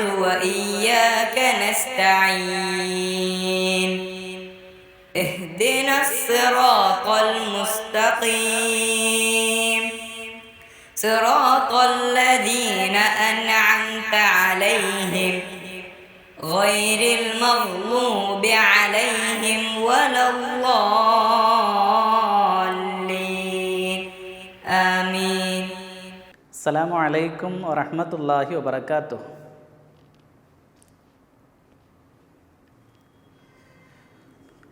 نعبد وإياك نستعين. اهدنا الصراط المستقيم. صراط الذين أنعمت عليهم. غير المغلوب عليهم ولا الضالين. آمين. السلام عليكم ورحمة الله وبركاته.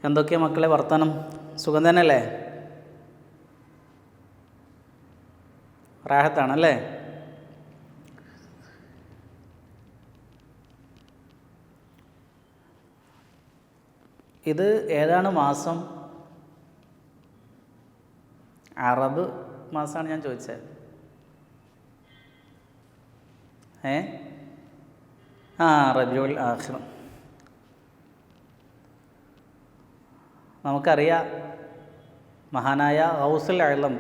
എന്തൊക്കെയാ മക്കളെ വർത്തമാനം സുഖം തന്നെയല്ലേ? റാഹത്താണല്ലേ? ഇത് ഏതാണ് മാസം? അറബ് മാസമാണ് ഞാൻ ചോദിച്ചത്. ഏ? ആ റബിയുൽ ആഖിർ നമുക്കറിയാം മഹാനായ ഹൗസുൽ അഴലം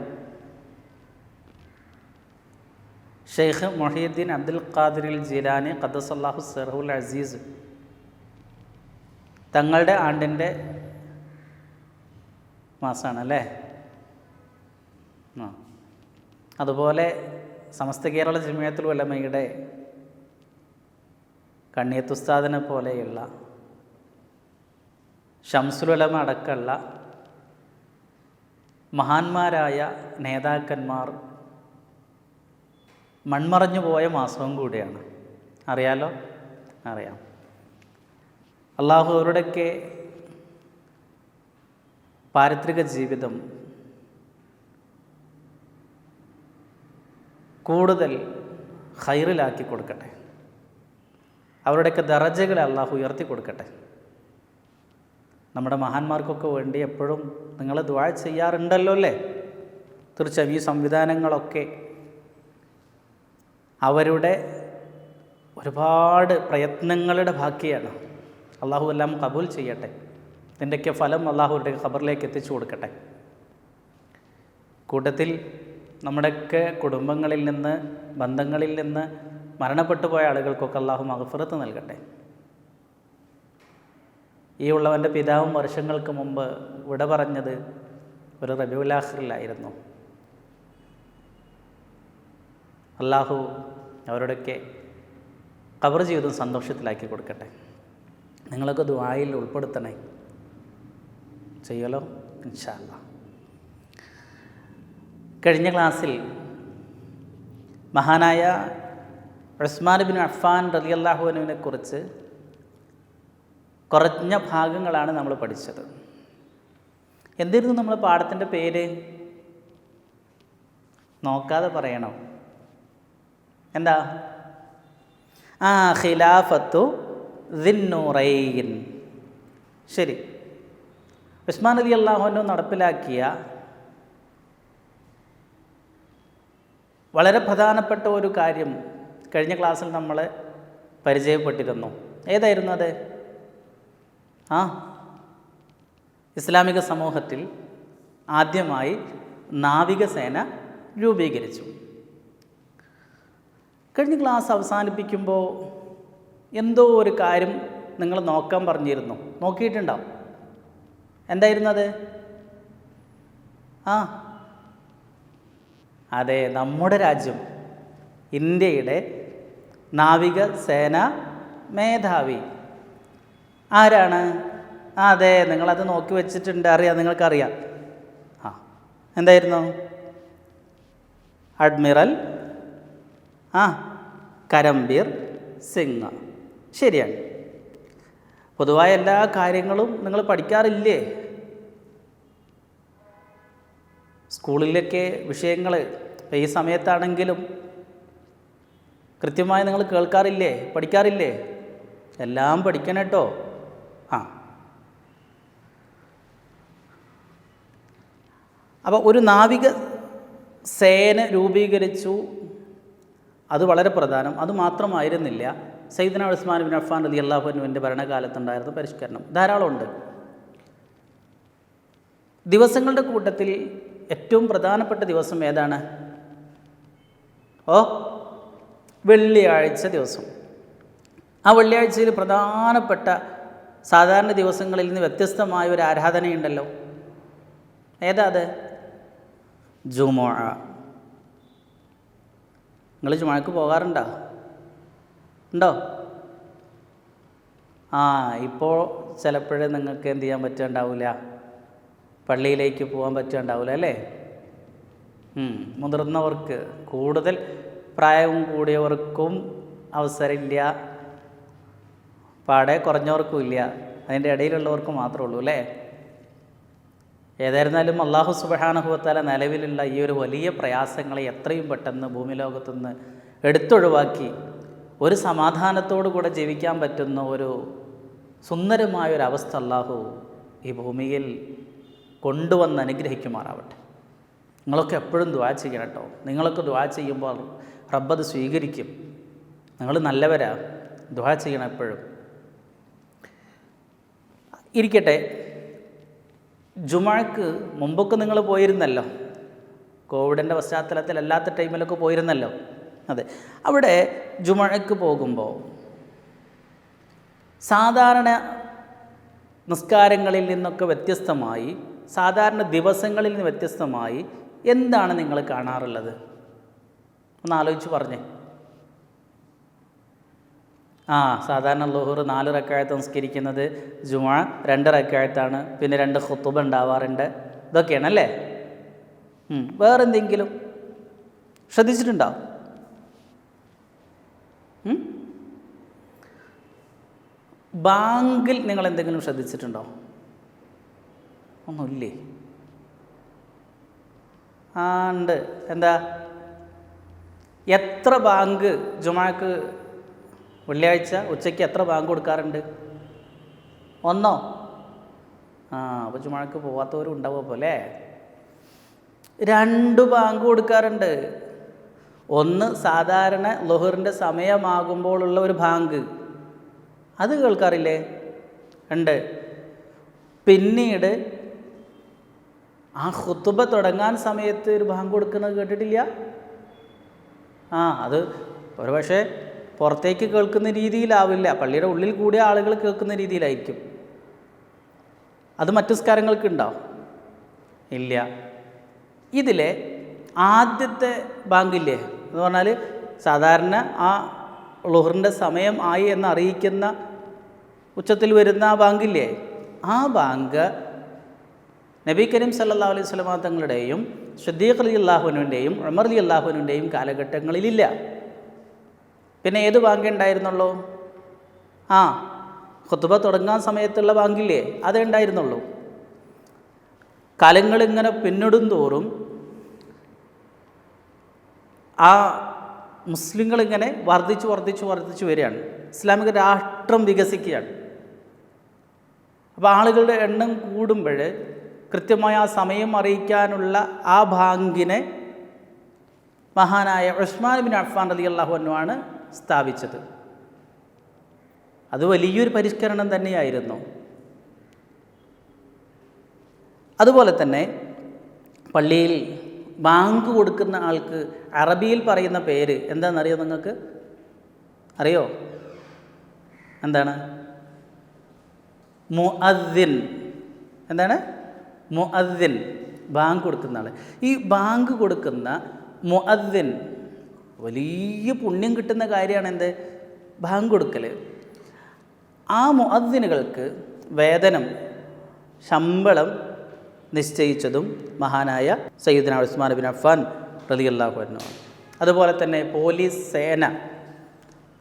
ഷെയ്ഖ് മൊഹീദ്ദീൻ അബ്ദുൽ ഖാദിറിൽ ജിലാനി ഖദസല്ലാഹു സെർഹുൽ അസീസ് തങ്ങളുടെ ആണ്ടിന്റെ മാസമാണ് അല്ലേ ആ. അതുപോലെ സമസ്ത കേരള ജമിയത്തുൽ ഉലമയുടെ കണ്ണിയത്തുസ്താദിനെ പോലെയുള്ള ഷംസുലുലമ അടക്കമുള്ള മഹാന്മാരായ നേതാക്കന്മാർ മൺമറഞ്ഞു പോയ മാസവും കൂടിയാണ്. അറിയാലോ? അറിയാം. അള്ളാഹു അവരുടെയൊക്കെ പാരിത്രിക ജീവിതം കൂടുതൽ ഹൈറിലാക്കി കൊടുക്കട്ടെ. അവരുടെയൊക്കെ ദറജകളെ അള്ളാഹു ഉയർത്തി കൊടുക്കട്ടെ. നമ്മുടെ മഹാന്മാർക്കൊക്കെ വേണ്ടി എപ്പോഴും നിങ്ങൾ ദ്വാ ചെയ്യാറുണ്ടല്ലോ അല്ലേ? തീർച്ചയായും ഈ സംവിധാനങ്ങളൊക്കെ അവരുടെ ഒരുപാട് പ്രയത്നങ്ങളുടെ ബാക്കിയാണ് അള്ളാഹു എല്ലാം കബൂൽ ചെയ്യട്ടെ. ഇതിന്റെയൊക്കെ ഫലം അള്ളാഹുവിന്റെ ഖബറിലേക്ക് എത്തിച്ചു കൊടുക്കട്ടെ. കൂട്ടത്തിൽ നമ്മുടെയൊക്കെ കുടുംബങ്ങളിൽ നിന്ന് ബന്ധങ്ങളിൽ നിന്ന് മരണപ്പെട്ടു പോയ ആളുകൾക്കൊക്കെ അള്ളാഹു മഹഫുറത്ത് നൽകട്ടെ. ഈ ഉള്ളവന്റെ പിതാവും വർഷങ്ങൾക്ക് മുമ്പ് വിട പറഞ്ഞത് ഒരു റബിഉലാഹറിലായിരുന്നു അള്ളാഹു അവരുടെയൊക്കെ കവർ ജീവിതം സന്തോഷത്തിലാക്കി കൊടുക്കട്ടെ. നിങ്ങളൊക്കെ ദുആയിൽ ഉൾപ്പെടുത്തണേ. ചെയ്യലോ? ഇൻഷാല്ല കഴിഞ്ഞ ക്ലാസ്സിൽ മഹാനായ ഉസ്മാൻ ബിൻ അഫ്ഫാൻ റലിയല്ലാഹുവിനെ കുറിച്ച് കുറഞ്ഞ ഭാഗങ്ങളാണ് നമ്മൾ പഠിച്ചത്. എന്തായിരുന്നു നമ്മൾ പാഠത്തിന്റെ പേര്? നോക്കാതെ പറയണം? എന്താ? ആ ഖിലാഫത്തു ദിന്നൂറൈൻ. ശരി. ഉസ്മാൻ അലി അള്ളാഹുനോ നടപ്പിലാക്കിയ വളരെ പ്രധാനപ്പെട്ട ഒരു കാര്യം കഴിഞ്ഞ ക്ലാസ്സിൽ നമ്മൾ പരിചയപ്പെട്ടിരുന്നു. ഏതായിരുന്നു അത്? ആ ഇസ്ലാമിക സമൂഹത്തിൽ ആദ്യമായി നാവികസേന രൂപീകരിച്ചു. കഴിഞ്ഞ ക്ലാസ് അവസാനിപ്പിക്കുമ്പോൾ എന്തോ ഒരു കാര്യം നിങ്ങൾ നോക്കാൻ പറഞ്ഞിരുന്നു. നോക്കിയിട്ടുണ്ടാവും. അത് ആ അതെ നമ്മുടെ രാജ്യം ഇന്ത്യയുടെ നാവിക സേന മേധാവി. ആരാണ്? ആ അതെ നിങ്ങളത് നോക്കി വെച്ചിട്ടുണ്ട്. അറിയാം നിങ്ങൾക്കറിയാം. ആ എന്തായിരുന്നു? അഡ്മിറൽ. ആ കരംബീർ സിംഗ്. ശരിയാണ്. പൊതുവായ എല്ലാ കാര്യങ്ങളും നിങ്ങൾ പഠിക്കാറില്ലേ? സ്കൂളിലൊക്കെ വിഷയങ്ങൾ ഈ സമയത്താണെങ്കിലും കൃത്യമായി നിങ്ങൾ കേൾക്കാറില്ലേ? പഠിക്കാറില്ലേ? എല്ലാം പഠിക്കണം കേട്ടോ ആ അപ്പോൾ ഒരു നാവിക സേന രൂപീകരിച്ചു. അത് വളരെ പ്രധാനം. അത് മാത്രമായിരുന്നില്ല. സൈദന ഉസ്മാൻ ബിൻ അഫ്ഫാൻ റതി അള്ളാഹുനുവിന്റെ ഭരണകാലത്തുണ്ടായിരുന്ന പരിഷ്കരണം. ധാരാളമുണ്ട് ദിവസങ്ങളുടെ കൂട്ടത്തിൽ ഏറ്റവും പ്രധാനപ്പെട്ട ദിവസം ഏതാണ്? ഓ വെള്ളിയാഴ്ച ദിവസം. ആ വെള്ളിയാഴ്ചയിൽ പ്രധാനപ്പെട്ട സാധാരണ ദിവസങ്ങളിൽ നിന്ന് വ്യത്യസ്തമായ ഒരു ആരാധനയുണ്ടല്ലോ. ഏതാ അത്? ജുമോ നിങ്ങൾ ജുമഴക്ക് പോകാറുണ്ടോ? ഉണ്ടോ? ആ ഇപ്പോൾ ചിലപ്പോഴേ നിങ്ങൾക്ക് എന്ത് ചെയ്യാൻ പറ്റുണ്ടാവില്ല പള്ളിയിലേക്ക് പോകാൻ പറ്റുണ്ടാവില്ല അല്ലേ? മുതിർന്നവർക്ക് കൂടുതൽ പ്രായവും കൂടിയവർക്കും അവസരമില്ല. പാടെ കുറഞ്ഞവർക്കും ഇല്ല. അതിന്റെ ഇടയിലുള്ളവർക്ക് മാത്രമേ ഉള്ളൂ അല്ലേ? ഏതായിരുന്നാലും അള്ളാഹു സുബഹാനുഭവത്താല നിലവിലുള്ള ഈ ഒരു വലിയ പ്രയാസങ്ങളെ എത്രയും പെട്ടെന്ന് ഭൂമി ലോകത്തുനിന്ന് എടുത്തൊഴിവാക്കി ഒരു സമാധാനത്തോടു കൂടെ ജീവിക്കാൻ പറ്റുന്ന ഒരു സുന്ദരമായ ഒരു അവസ്ഥ അള്ളാഹു ഈ ഭൂമിയിൽ കൊണ്ടുവന്ന് അനുഗ്രഹിക്കുമാറാവട്ടെ. നിങ്ങളൊക്കെ എപ്പോഴും ദ്വാ ചെയ്യണം കേട്ടോ. നിങ്ങളൊക്കെ ദ്വാ ചെയ്യുമ്പോൾ റബ്ബത് സ്വീകരിക്കും. നിങ്ങൾ നല്ലവരാ. ദ്വാ ചെയ്യണം എപ്പോഴും. ഇരിക്കട്ടെ. ജുമാക്ക് മുമ്പൊക്കെ നിങ്ങൾ പോയിരുന്നല്ലോ. കോവിഡിന്റെ പശ്ചാത്തലത്തിൽ അല്ലാത്ത ടൈമിലൊക്കെ പോയിരുന്നല്ലോ. അതെ. അവിടെ ജുമഴക്ക് പോകുമ്പോൾ സാധാരണ നിസ്കാരങ്ങളിൽ നിന്നൊക്കെ വ്യത്യസ്തമായി സാധാരണ ദിവസങ്ങളിൽ നിന്ന് വ്യത്യസ്തമായി എന്താണ് നിങ്ങൾ കാണാറുള്ളത്? ഒന്ന് ആലോചിച്ച് പറഞ്ഞേ. ആ സാധാരണ ലോഹർ നാല് റക്കായത്ത് സംസ്കരിക്കുന്നത് ജുമാ രണ്ട് റക്കായത്താണ് പിന്നെ രണ്ട് ഹുത്തുബ ഉണ്ടാവാറുണ്ട്. ഇതൊക്കെയാണല്ലേ? അല്ലേ വേറെന്തെങ്കിലും? ശ്രദ്ധിച്ചിട്ടുണ്ടോ? ശ്രദ്ധിച്ചിട്ടുണ്ടാവും ബാങ്കിൽ നിങ്ങൾ എന്തെങ്കിലും ശ്രദ്ധിച്ചിട്ടുണ്ടോ? ഒന്നുമില്ലേ? ആ ഉണ്ട്. എന്താ? എത്ര ബാങ്ക് ജുമാക്ക് വെള്ളിയാഴ്ച ഉച്ചയ്ക്ക് എത്ര ബാങ്ക് കൊടുക്കാറുണ്ട്? ഒന്നോ? ആ അപ്പോൾ ചുമഴക്ക് പോവാത്തവരും ഉണ്ടാവുക പോലെ രണ്ട് ബാങ്ക് കൊടുക്കാറുണ്ട്. ഒന്ന് സാധാരണ ലൊഹറിന്റെ സമയമാകുമ്പോഴുള്ള ഒരു ബാങ്ക് അത് കേൾക്കാറില്ലേ? ഉണ്ട്. പിന്നീട് ആ ഹുത്തുബ തുടങ്ങാൻ സമയത്ത് ഒരു ബാങ്ക് കൊടുക്കുന്നത് കേട്ടിട്ടില്ല? ആ അത് ഒരു പക്ഷേ പുറത്തേക്ക് കേൾക്കുന്ന രീതിയിലാവില്ല. പള്ളിയുടെ ഉള്ളിൽ കൂടിയ ആളുകൾ കേൾക്കുന്ന രീതിയിലായിരിക്കും. അത് മറ്റു സ്കാരങ്ങൾക്ക് ഉണ്ടാവും ഇല്ല. ഇതിലെ ആദ്യത്തെ ബാങ്കില്ലേ? എന്ന് പറഞ്ഞാൽ സാധാരണ ആ ലുഹറിന്റെ സമയം ആയി എന്ന് അറിയിക്കുന്ന ഉച്ചത്തിൽ വരുന്ന ആ ബാങ്കില്ലേ? ആ ബാങ്ക് നബി കരീം സല്ലാ അലൈഹി സ്വലമാ തങ്ങളുടെയും അലി അള്ളാഹുവിന്റെയും ഉമർ അലി അള്ളാഹുവിന്റെയും കാലഘട്ടങ്ങളിലില്ല. പിന്നെ ഏത് ബാങ്ക് ഉണ്ടായിരുന്നുള്ളൂ ആ ഖുത്തുബ തുടങ്ങാൻ സമയത്തുള്ള ബാങ്കില്ലേ? അതേ ഉണ്ടായിരുന്നുള്ളൂ. കാലങ്ങളിങ്ങനെ പിന്നിടും തോറും ആ മുസ്ലിങ്ങളിങ്ങനെ വർദ്ധിച്ചു വർദ്ധിച്ചു വർദ്ധിച്ചു വരികയാണ്. ഇസ്ലാമിക രാഷ്ട്രം വികസിക്കുകയാണ്. അപ്പോൾ ആളുകളുടെ എണ്ണം കൂടുമ്പോൾ കൃത്യമായ ആ സമയം അറിയിക്കാനുള്ള ആ ബാങ്കിനെ മഹാനായ ഉസ്മാൻ ബിൻ അഫ്ഫാൻ റലി അള്ളാഹുനുമാണ് സ്ഥാപിച്ചത്. അത് വലിയൊരു പരിഷ്കരണം തന്നെയായിരുന്നു. അതുപോലെ തന്നെ പള്ളിയിൽ ബാങ്ക് കൊടുക്കുന്ന ആൾക്ക് അറബിയിൽ പറയുന്ന പേര് എന്താണെന്നറിയോ നിങ്ങൾക്ക്? അറിയോ? എന്താണ്? മുഅദ്ദിൻ. എന്താണ്? മുഅദ്ദിൻ. ബാങ്ക് കൊടുക്കുന്ന ആൾ ഈ ബാങ്ക് കൊടുക്കുന്ന മുഅദ്ദിൻ വലിയ പുണ്യം കിട്ടുന്ന കാര്യമാണ് എന്ത്? ബാങ്ക് കൊടുക്കൽ ആ മുഅദ്ദിനുകൾക്ക് വേതനം ശമ്പളം നിശ്ചയിച്ചതും മഹാനായ സയ്യിദ്ന ഉസ്മാൻ ബിൻ അഫ്ഫാൻ റലി അള്ളാഹു അതുപോലെ തന്നെ പോലീസ് സേന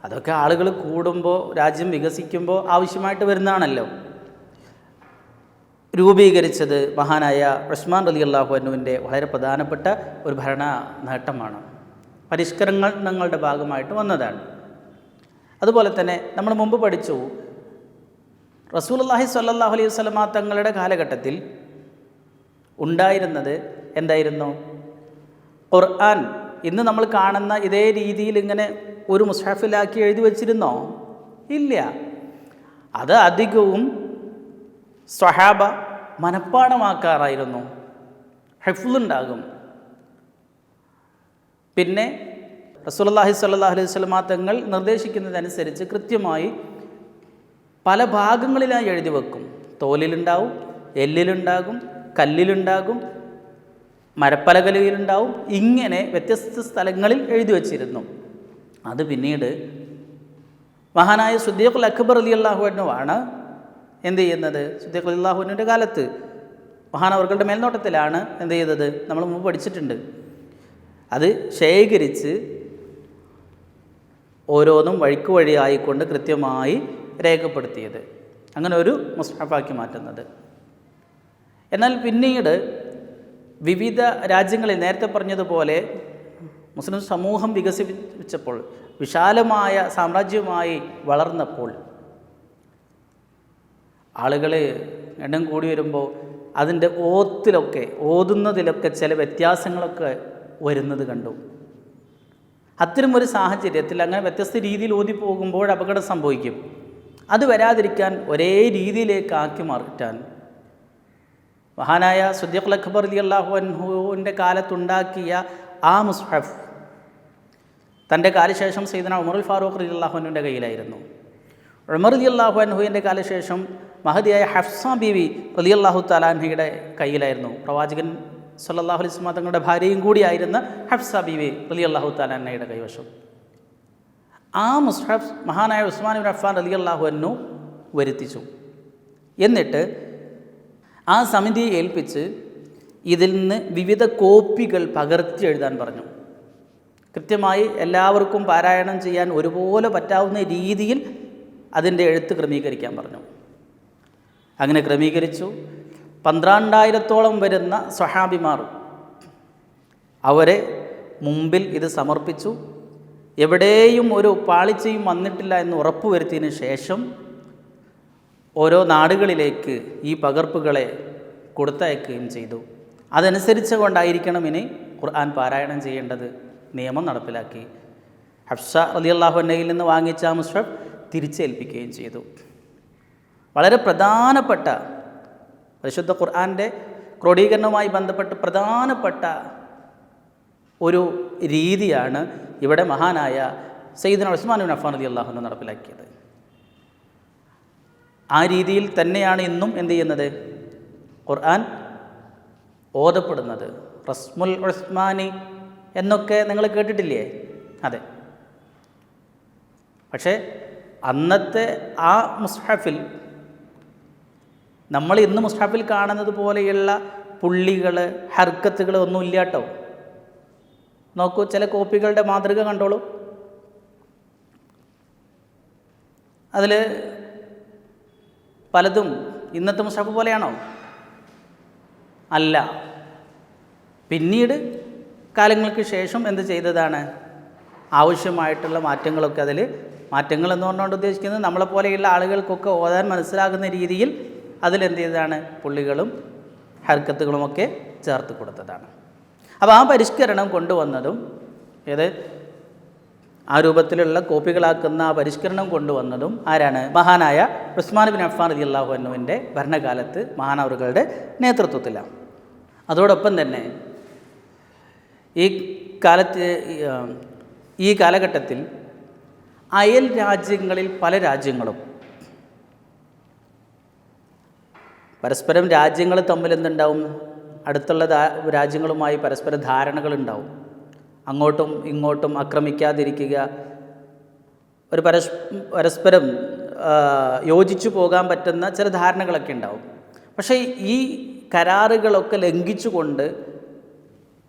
അതൊക്കെ ആളുകൾ കൂടുമ്പോൾ രാജ്യം വികസിക്കുമ്പോൾ ആവശ്യമായിട്ട് വരുന്നതാണല്ലോ. രൂപീകരിച്ചത് മഹാനായ ഉസ്മാൻ റലി അള്ളാഹു വളരെ പ്രധാനപ്പെട്ട ഒരു ഭരണ നേട്ടമാണ്. പരിഷ്കരണങ്ങളുടെ ഭാഗമായിട്ട് വന്നതാണ്. അതുപോലെ തന്നെ നമ്മൾ മുമ്പ് പഠിച്ചു റസൂലുള്ളാഹി സ്വല്ലല്ലാഹു അലൈഹി വസല്ലമ തങ്ങളുടെ കാലഘട്ടത്തിൽ ഉണ്ടായിരുന്നത് എന്തായിരുന്നു? ഖുർആൻ. ഇന്ന് നമ്മൾ കാണുന്ന ഇതേ രീതിയിൽ ഇങ്ങനെ ഒരു മുസ്ഹഫിലാക്കി എഴുതി വച്ചിരുന്നോ? ഇല്ല. അത് അധികവും സ്വഹാബ മനഃപ്പാടമാക്കാറായിരുന്നു ഹെഫുലുണ്ടാകും പിന്നെ റസൂലുള്ളാഹി സ്വല്ലാ അലൈഹി വസല്ലമ തങ്ങൾ നിർദ്ദേശിക്കുന്നതനുസരിച്ച് കൃത്യമായി പല ഭാഗങ്ങളിലായി എഴുതി വെക്കും. തോലിലുണ്ടാവും എല്ലിലുണ്ടാകും കല്ലിലുണ്ടാകും മരപ്പലകലയിലുണ്ടാവും ഇങ്ങനെ വ്യത്യസ്ത സ്ഥലങ്ങളിൽ എഴുതി വച്ചിരുന്നു. അത് പിന്നീട് മഹാനായ സുദ്ദീഖുൽ അക്ബർ അലി അള്ളാഹുവിനുമാണ് എന്ത് ചെയ്യുന്നത്? സുദ്ദീഖ് അലി അള്ളാഹുവിന്റെ കാലത്ത് മഹാനവർകളുടെ മേൽനോട്ടത്തിലാണ് എന്ത് ചെയ്തത്? നമ്മൾ മുമ്പ് പഠിച്ചിട്ടുണ്ട്. അത് ശേഖരിച്ച് ഓരോന്നും വഴിക്ക് വഴിയായിക്കൊണ്ട് കൃത്യമായി രേഖപ്പെടുത്തിയത്. അങ്ങനെ ഒരു മുസ്ഹഫാക്കി മാറ്റുന്നത്. എന്നാൽ പിന്നീട് വിവിധ രാജ്യങ്ങളിൽ നേരത്തെ പറഞ്ഞതുപോലെ മുസ്ലിം സമൂഹം വികസിപ്പിച്ചപ്പോൾ വിശാലമായ സാമ്രാജ്യമായി വളർന്നപ്പോൾ ആളുകൾ എണ്ണം കൂടി വരുമ്പോൾ അതിന്റെ ഓത്തിലൊക്കെ ഓതുന്നതിലൊക്കെ ചില വ്യത്യാസങ്ങളൊക്കെ വരുന്നത് കണ്ടു. അത്തരം ഒരു സാഹചര്യത്തിൽ അങ്ങനെ വ്യത്യസ്ത രീതിയിൽ ഓതി പോകുമ്പോൾ അപകടം സംഭവിക്കും. അത് വരാതിരിക്കാൻ ഒരേ രീതിയിലേക്ക് ആക്കി മാറ്റാൻ. മഹാനായ സുദ്ദീഖ് അക്ബർ അലി അള്ളാഹു അൻഹുവിന്റെ കാലത്തുണ്ടാക്കിയ ആ മുസ്ഹഫ് തന്റെ കാലശേഷം സൈദന ഉമറുൽ ഫാറൂഖ് അലി അള്ളാഹുവിന്റെ കയ്യിലായിരുന്നു. ഉമർ അലി അള്ളാഹു അൻഹുവിന്റെ കാലശേഷം മഹതിയായ ഹഫ്സ ബീവി അലി അള്ളാഹു തലാൻഹയുടെ കയ്യിലായിരുന്നു. പ്രവാചകൻ സല്ലല്ലാഹു അലൈഹി വസല്ലം തങ്ങളുടെ ഭാര്യയും കൂടിയായിരുന്ന ഹഫ്സ ബീവി അലി അള്ളാഹു താലാൻഹയുടെ കൈവശം. ആ മുസ്ഹഫ് മഹാനായ ഉസ്മാൻ ബിൻ അഫ്ഫാൻ അലി അള്ളാഹു അന്നു വരുത്തിച്ചു. എന്നിട്ട് ആ സമിതിയെ ഏൽപ്പിച്ച് ഇതിൽ നിന്ന് വിവിധ കോപ്പികൾ പകർത്തി എഴുതാൻ പറഞ്ഞു. കൃത്യമായി എല്ലാവർക്കും പാരായണം ചെയ്യാൻ ഒരുപോലെ പറ്റാവുന്ന രീതിയിൽ അതിന്റെ എഴുത്ത് ക്രമീകരിക്കാൻ പറഞ്ഞു. അങ്ങനെ ക്രമീകരിച്ചു. പന്ത്രണ്ടായിരത്തോളം വരുന്ന സ്വഹാബിമാർ അവരെ മുമ്പിൽ ഇത് സമർപ്പിച്ചു. എവിടെയും ഒരു പാളിച്ചയും വന്നിട്ടില്ല എന്ന് ഉറപ്പുവരുത്തിയതിന് ശേഷം ഓരോ നാടുകളിലേക്ക് ഈ പകർപ്പുകളെ കൊടുത്തയക്കുകയും ചെയ്തു. അതനുസരിച്ച് കൊണ്ടായിരിക്കണം ഇനി ഖുർആൻ പാരായണം ചെയ്യേണ്ടത് നിയമം നടപ്പിലാക്കി. ഹഫ്സ അലി അള്ളാഹുനയിൽ നിന്ന് വാങ്ങിച്ച മുഷഫ് തിരിച്ചേൽപ്പിക്കുകയും ചെയ്തു. വളരെ പ്രധാനപ്പെട്ട പരിശുദ്ധ ഖുർആാന്റെ ക്രോഡീകരണവുമായി ബന്ധപ്പെട്ട് പ്രധാനപ്പെട്ട ഒരു രീതിയാണ് ഇവിടെ മഹാനായ സയ്യിദ് ഉസ്മാൻ ബിൻ അഫ്ഫാൻ അലി അള്ളാഹുന്ന് നടപ്പിലാക്കിയത്. ആ രീതിയിൽ തന്നെയാണ് ഇന്നും എന്ത് ചെയ്യുന്നത്? ഖുർആൻ ഓതപ്പെടുന്നത്. റസ്മുൽ ഉസ്മാനി എന്നൊക്കെ നിങ്ങൾ കേട്ടിട്ടില്ലേ? അതെ. പക്ഷേ അന്നത്തെ ആ മുസ്ഹഫിൽ നമ്മൾ ഇന്ന് മുസ്താഫിൽ കാണുന്നത് പോലെയുള്ള പുള്ളികൾ ഹർക്കത്തുകൾ ഒന്നും കേട്ടോ. നോക്കൂ ചില കോപ്പികളുടെ മാതൃക കണ്ടോളൂ. അതിൽ പലതും ഇന്നത്തെ മുസ്ഹഫ് പോലെയാണോ? അല്ല. പിന്നീട് കാലങ്ങൾക്ക് ശേഷം എന്ത് ചെയ്തതാണ്? ആവശ്യമായിട്ടുള്ള മാറ്റങ്ങളൊക്കെ അതിൽ മാറ്റങ്ങൾ എന്ന് പറഞ്ഞുകൊണ്ട് ഉദ്ദേശിക്കുന്നത് നമ്മളെപ്പോലെയുള്ള ആളുകൾക്കൊക്കെ ഓതാൻ മനസ്സിലാകുന്ന രീതിയിൽ അതിലെന്ത് ചെയ്തതാണ് പുള്ളികളും ഹർക്കത്തുകളുമൊക്കെ ചേർത്ത് കൊടുത്തതാണ്. അപ്പോൾ ആ പരിഷ്കരണം കൊണ്ടുവന്നതും ഏത്? ആ രൂപത്തിലുള്ള കോപ്പികളാക്കുന്ന ആ പരിഷ്കരണം കൊണ്ടുവന്നതും ആരാണ്? മഹാനായ ഉസ്മാൻ ബിൻ അഫ്ഫാൻ അലി അള്ളാഹു അന്നുവിന്റെ ഭരണകാലത്ത് മഹാനവറുകളുടെ നേതൃത്വത്തിലാണ്. അതോടൊപ്പം തന്നെ ഈ കാലത്ത് ഈ കാലഘട്ടത്തിൽ അയൽ രാജ്യങ്ങളിൽ പല രാജ്യങ്ങളും പരസ്പരം രാജ്യങ്ങൾ തമ്മിൽ എന്തുണ്ടാവും? അടുത്തുള്ള രാജ്യങ്ങളുമായി പരസ്പര ധാരണകളുണ്ടാവും അങ്ങോട്ടും ഇങ്ങോട്ടും ആക്രമിക്കാതിരിക്കുക. ഒരു പരസ് പരസ്പരം യോജിച്ചു പോകാൻ പറ്റുന്ന ചില ധാരണകളൊക്കെ ഉണ്ടാവും. പക്ഷേ ഈ കരാറുകളൊക്കെ ലംഘിച്ചുകൊണ്ട്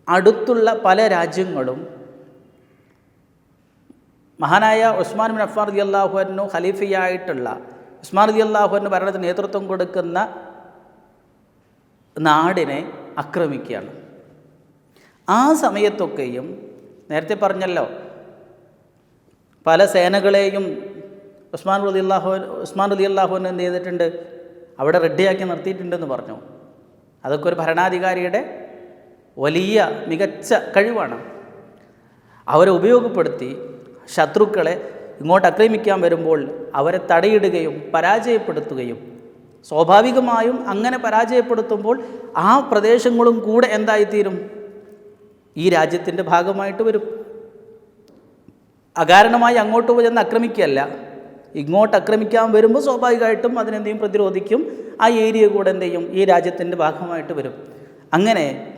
അടുത്തുള്ള പല രാജ്യങ്ങളും മഹാനായ ഉസ്മാൻ ബിൻ അഫ്ഫാൻ റതി അള്ളാഹുവിനു ഖലീഫയായിട്ടുള്ള ഉസ്മാൻ റതി അള്ളാഹുവിന് ഭരണത്തിന് നേതൃത്വം കൊടുക്കുന്ന നാടിനെ ആക്രമിക്കുകയാണ്. ആ സമയത്തൊക്കെയും നേരത്തെ പറഞ്ഞല്ലോ പല സേനകളെയും ഉസ്മാൻ റലി അള്ളാഹു ഉസ്മാൻ റലി അള്ളാഹുവിന് എന്ത് ചെയ്തിട്ടുണ്ട്? അവിടെ റെഡിയാക്കി നിർത്തിയിട്ടുണ്ടെന്ന് പറഞ്ഞു. അതൊക്കെ ഒരു ഭരണാധികാരിയുടെ വലിയ മികച്ച കഴിവാണ്. അവരെ ഉപയോഗപ്പെടുത്തി ശത്രുക്കളെ ഇങ്ങോട്ട് ആക്രമിക്കാൻ വരുമ്പോൾ അവരെ തടയിടുകയും പരാജയപ്പെടുത്തുകയും സ്വാഭാവികമായും അങ്ങനെ പരാജയപ്പെടുത്തുമ്പോൾ ആ പ്രദേശങ്ങളും കൂടെ എന്തായിത്തീരും? ഈ രാജ്യത്തിന്റെ ഭാഗമായിട്ട് വരും. അകാരണമായി അങ്ങോട്ട് പോയി ചെന്ന് ആക്രമിക്കുകയല്ല. ഇങ്ങോട്ട് ആക്രമിക്കാൻ വരുമ്പോൾ സ്വാഭാവികമായിട്ടും അതിനെന്തെയും പ്രതിരോധിക്കും. ആ ഏരിയ കൂടെ എന്ത് ചെയ്യും ഈ രാജ്യത്തിന്റെ ഭാഗമായിട്ട് വരും. അങ്ങനെ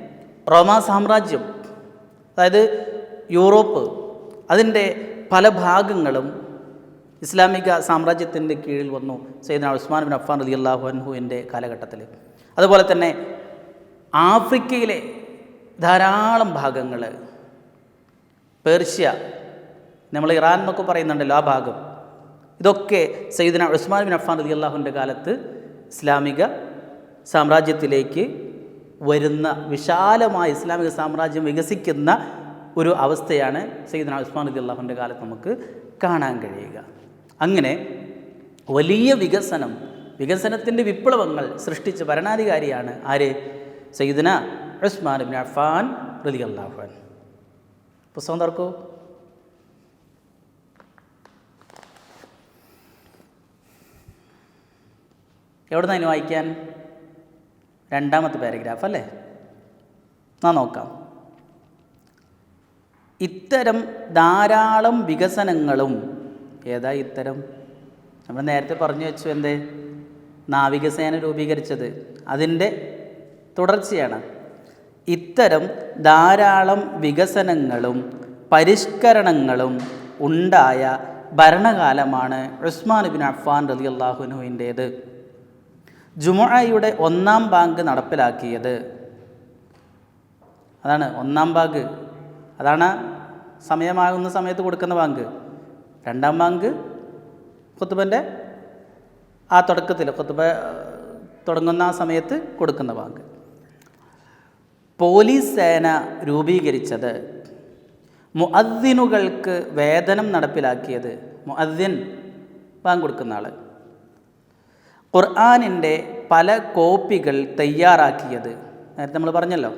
റോമാ സാമ്രാജ്യം അതായത് യൂറോപ്പ് അതിന്റെ പല ഭാഗങ്ങളും ഇസ്ലാമിക സാമ്രാജ്യത്തിന്റെ കീഴിൽ വന്നു സൈദന ഉസ്മാൻ ബിൻ അഫ്ഫാൻ അലി അള്ളാഹു അൻഹുവിന്റെ കാലഘട്ടത്തിൽ. അതുപോലെ തന്നെ ആഫ്രിക്കയിലെ ധാരാളം ഭാഗങ്ങൾ പേർഷ്യ നമ്മൾ ഇറാൻ എന്നൊക്കെ പറയുന്നുണ്ടല്ലോ ആ ഭാഗം. ഇതൊക്കെ സൈദന ഉസ്മാൻ ബിൻ അഫ്ഫാൻ അലി അള്ളാഹുവിന്റെ കാലത്ത് ഇസ്ലാമിക സാമ്രാജ്യത്തിലേക്ക് വരുന്ന വിശാലമായ ഇസ്ലാമിക സാമ്രാജ്യം വികസിക്കുന്ന ഒരു അവസ്ഥയാണ് സൈദന ഉസ്മാൻ അലി അള്ളാഹുവിന്റെ കാലത്ത് നമുക്ക് കാണാൻ കഴിയുക. അങ്ങനെ വലിയ വികസനം വികസനത്തിന്റെ വിപ്ലവങ്ങൾ സൃഷ്ടിച്ച ഭരണാധികാരിയാണ് ആര്? സയ്യിദ്ന ഉസ്മാൻ ബിൻ അഫാൻ റലി അള്ളാഹുൻ പുസ്തകം തർക്കോ എവിടെ നിന്ന് വായിക്കാൻ? രണ്ടാമത്തെ പാരഗ്രാഫ് അല്ലേ? എന്നാ നോക്കാം. ഇത്തരം ധാരാളം വികസനങ്ങളും ഏതാ ഇത്തരം? നമ്മൾ നേരത്തെ പറഞ്ഞു വെച്ചു എന്തേ? നാവികസേന രൂപീകരിച്ചത്. അതിന്റെ തുടർച്ചയാണ്. ഇത്തരം ധാരാളം വികസനങ്ങളും പരിഷ്കരണങ്ങളും ഉണ്ടായ ഭരണകാലമാണ് ഉസ്മാൻ ബിൻ അഫ്ഫാൻ റലി അള്ളാഹുനുവിന്റേത് ജുമുഅയുടെ ഒന്നാം ബാങ്ക് നടപ്പിലാക്കിയത്. അതാണ് ഒന്നാം ബാങ്ക്. അതാണ് സമയമാകുന്ന സമയത്ത് കൊടുക്കുന്ന ബാങ്ക്. രണ്ടാം ബാങ്ക് കുത്തുബന്റെ ആ തുടക്കത്തിൽ കുത്തുബ തുടങ്ങുന്ന ആ സമയത്ത് കൊടുക്കുന്ന ബാങ്ക്. പോലീസ് സേന രൂപീകരിച്ചത് മുഅദ്ദിനുകൾക്ക് വേതനം നടപ്പിലാക്കിയത് മുഅദ്ദിൻ ബാങ്ക് കൊടുക്കുന്ന ആൾ ഖുർആാനിന്റെ പല കോപ്പികൾ തയ്യാറാക്കിയത് നേരത്തെ നമ്മൾ പറഞ്ഞല്ലോ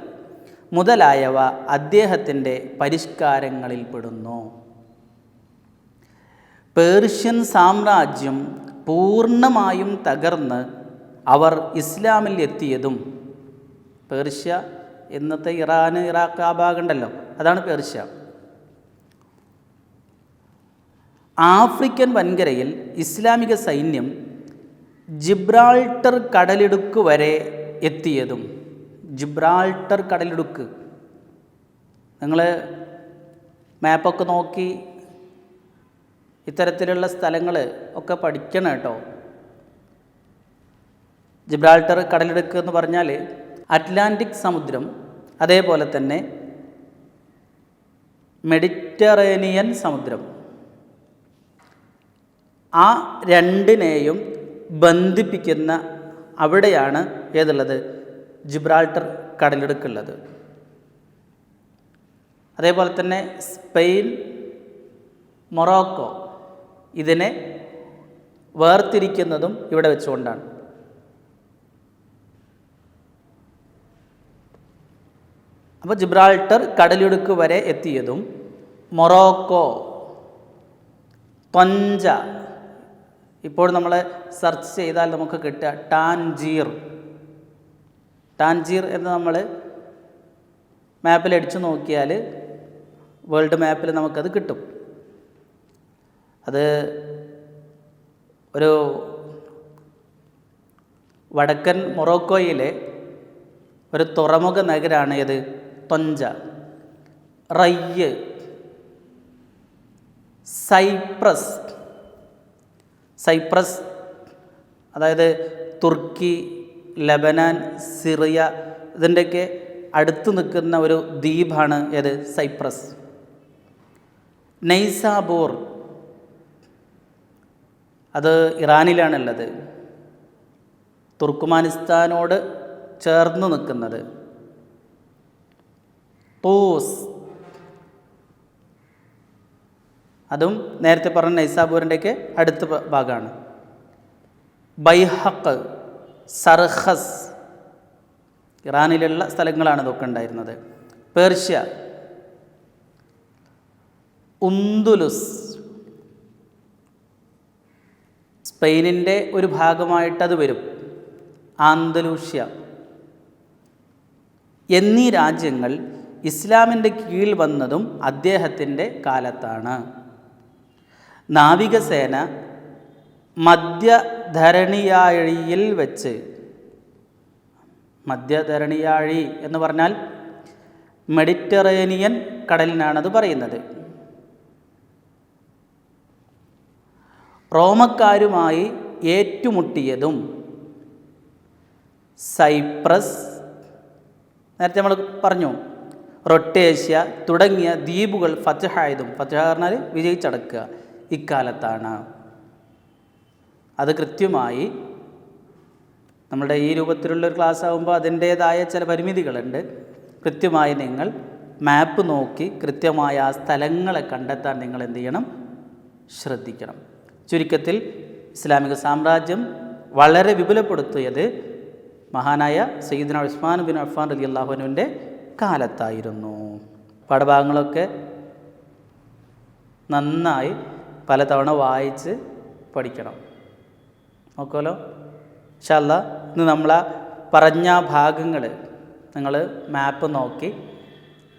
മുതലായവ അദ്ദേഹത്തിന്റെ പരിഷ്കാരങ്ങളിൽ പെടുന്നു. പേർഷ്യൻ സാമ്രാജ്യം പൂർണമായും തകർന്ന് അവർ ഇസ്ലാമിൽ എത്തിയതും പേർഷ്യ ഇന്നത്തെ ഇറാൻ ഇറാഖ് ആ ഭാഗമുണ്ടല്ലോ. അതാണ് പേർഷ്യ. ആഫ്രിക്കൻ വൻകരയിൽ ഇസ്ലാമിക സൈന്യം ജിബ്രാൾട്ടർ കടലിടുക്ക് വരെ എത്തിയതും. ജിബ്രാൾട്ടർ കടലിടുക്ക്. നിങ്ങൾ മാപ്പൊക്കെ നോക്കി ഇത്തരത്തിലുള്ള സ്ഥലങ്ങൾ ഒക്കെ പഠിക്കണം കേട്ടോ. ജിബ്രാൾട്ടർ കടലിടുക്ക് എന്ന് പറഞ്ഞാൽ അറ്റ്ലാന്റിക് സമുദ്രം അതേപോലെ തന്നെ മെഡിറ്ററേനിയൻ സമുദ്രം. ആ രണ്ടിനെയും ബന്ധിപ്പിക്കുന്ന അവിടെയാണ് ഏതുള്ളത്? ജിബ്രാൾട്ടർ കടലിടുക്കുള്ളത് അതേപോലെ തന്നെ സ്പെയിൻ മൊറോക്കോ ഇതിനെ വേർതിരിക്കുന്നതും ഇവിടെ വെച്ചുകൊണ്ടാണ്. അപ്പോൾ ജിബ്രാൾട്ടർ കടലിടുക്ക് വരെ എത്തിയതും മൊറോക്കോ തൊഞ്ച ഇപ്പോൾ നമ്മൾ സെർച്ച് ചെയ്താൽ നമുക്ക് കിട്ടുക ടാൻജീർ. ടാൻജീർ എന്ന് നമ്മൾ മാപ്പിൽ അടിച്ചു നോക്കിയാൽ വേൾഡ് മാപ്പിൽ നമുക്കത് കിട്ടും. അത് ഒരു വടക്കൻ മൊറോക്കോയിലെ ഒരു തുറമുഖ നഗരമാണ് ഇത് തൊഞ്ച. റയ്യ്. സൈപ്രസ്. സൈപ്രസ് അതായത് തുർക്കി ലബനാൻ സിറിയ ഇതിന്റെയൊക്കെ അടുത്ത് നിൽക്കുന്ന ഒരു ദ്വീപാണ് ഏത്? സൈപ്രസ്. നെയ്സാബൂർ. അത് ഇറാനിലാണുള്ളത്. തുർക്കുമാനിസ്ഥാനോട് ചേർന്ന് നിൽക്കുന്നത്. തൂസ്. അതും നേരത്തെ പറഞ്ഞ നൈസാബൂരിന്റെയൊക്കെ അടുത്ത ഭാഗമാണ്. ബൈഹക്ക് സർഹസ് ഇറാനിലുള്ള സ്ഥലങ്ങളാണ് ഇതൊക്കെ ഉണ്ടായിരുന്നത്. Persia Andalus. സ്പെയിനിന്റെ ഒരു ഭാഗമായിട്ടത് വരും. ആന്തലൂഷ്യ. എന്നീ രാജ്യങ്ങൾ ഇസ്ലാമിന്റെ കീഴിൽ വന്നതും അദ്ദേഹത്തിന്റെ കാലത്താണ്. നാവികസേന മധ്യധരണിയാഴിയിൽ വെച്ച് മധ്യധരണിയാഴി എന്ന് പറഞ്ഞാൽ മെഡിറ്ററേനിയൻ കടലിനാണത് പറയുന്നത്. റോമക്കാരുമായി ഏറ്റുമുട്ടിയതും സൈപ്രസ് നേരത്തെ നമ്മൾ പറഞ്ഞു റൊട്ടേഷ്യ തുടങ്ങിയ ദ്വീപുകൾ ഫത്തഹായതും ഫത്തഹ പറഞ്ഞാൽ വിജയിച്ചടക്കുക ഇക്കാലത്താണ്. അത് കൃത്യമായി നമ്മുടെ ഈ രൂപത്തിലുള്ള ഒരു ക്ലാസ് ആകുമ്പോൾ അതിന്റേതായ ചില പരിമിതികളുണ്ട്. കൃത്യമായി നിങ്ങൾ മാപ്പ് നോക്കി കൃത്യമായ ആ സ്ഥലങ്ങളെ കണ്ടെത്താൻ നിങ്ങൾ എന്ത് ചെയ്യണം? ശ്രദ്ധിക്കണം. ചുരുക്കത്തിൽ ഇസ്ലാമിക സാമ്രാജ്യം വളരെ വിപുലപ്പെടുത്തിയത് മഹാനായ സയ്യിദ്ന ഉസ്മാൻ ബിൻ അഫ്ഫാൻ അലി അള്ളാഹുനുവിന്റെ കാലത്തായിരുന്നു. പാഠഭാഗങ്ങളൊക്കെ നന്നായി പലതവണ വായിച്ച് പഠിക്കണം. നോക്കുമല്ലോ ഇൻഷല്ല ഇന്ന് നമ്മൾ പറഞ്ഞ ഭാഗങ്ങൾ നിങ്ങൾ മാപ്പ് നോക്കി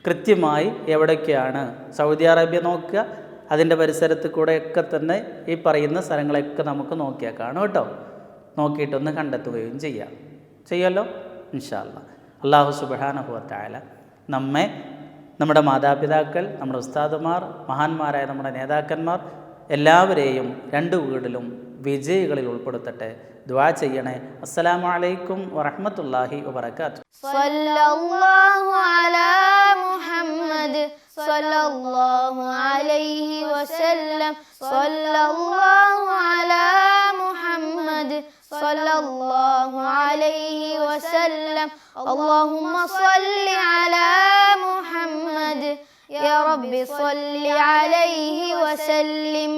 കൃത്യമായി എവിടെയൊക്കെയാണ് സൗദി അറേബ്യ നോക്കുക അതിന്റെ പരിസരത്ത് കൂടെയൊക്കെ തന്നെ ഈ പറയുന്ന സ്ഥലങ്ങളൊക്കെ നമുക്ക് നോക്കിയാൽ കാണും കേട്ടോ. നോക്കിയിട്ടൊന്ന് കണ്ടെത്തുകയും ചെയ്യാം. ചെയ്യാമല്ലോ ഇൻഷാല്ല അള്ളാഹു സുബാനുഭവത്തായാല നമ്മെ നമ്മുടെ മാതാപിതാക്കൾ നമ്മുടെ ഉസ്താദുമാർ മഹാന്മാരായ നമ്മുടെ നേതാക്കന്മാർ എല്ലാവരെയും രണ്ട് വീടിലും വിജയികളിൽ ഉൾപ്പെടുത്തട്ടെ ദ്വാ ചെയ്യണേ അസ്സലാമു അലൈക്കും വറഹ്മത്തുള്ളാഹി വബറകാതുഹു صلى الله على محمد صلى الله عليه وسلم صلى الله على محمد صلى الله عليه وسلم اللهم صل على محمد يا رب صل عليه وسلم